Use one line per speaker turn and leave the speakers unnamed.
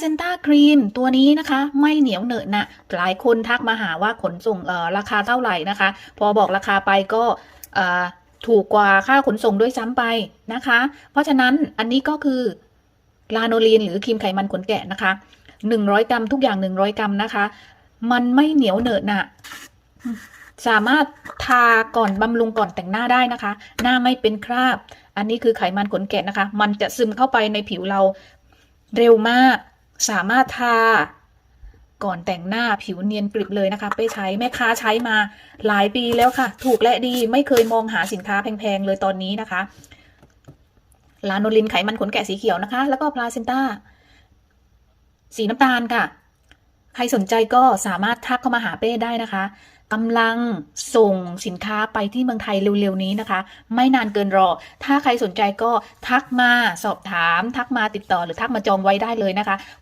เซนต้าครีมตัวนี้นะคะ ไม่เหนียวเหนอะหนะหลายคนทักมาหาว่าขนส่งราคาเท่าไหร่นะคะ พอบอกราคาไปก็ถูกกว่าค่าขนส่งด้วยซ้ำไปนะคะ เพราะฉะนั้นอันนี้ก็คือลาโนลีนหรือครีมไขมันขนแกะนะคะ 100 กรัมทุกอย่าง 100 กรัมนะคะ มันไม่เหนียวเหนอะหนะสามารถทาก่อนบำรุงก่อนแต่งหน้าได้นะคะ หน้าไม่เป็นคราบ อันนี้คือไขมันขนแกะนะคะ มันจะซึมเข้าไปในผิวเราเร็วมาก สามารถทาก่อนแต่งหน้าผิวเนียนกริบเลยนะคะ ไปใช้แม่ค้าใช้มาหลายปีแล้วค่ะ ถูกและดีไม่เคยมองหาสินค้าแพงๆเลยตอนนี้นะคะ ลาโนลินไขมันขนแกะสีเขียวนะคะ แล้วก็พลาเซนต้าสีน้ำตาลค่ะ ใครสนใจก็สามารถทักเข้ามาหาเป้ได้นะคะกำลังส่งสินค้าไปที่เมืองไทยเร็วๆนี้นะคะ ไม่นานเกินรอ ถ้าใครสนใจก็ทักมาสอบถาม ทักมาติดต่อหรือทักมาจองไว้ได้เลยนะคะ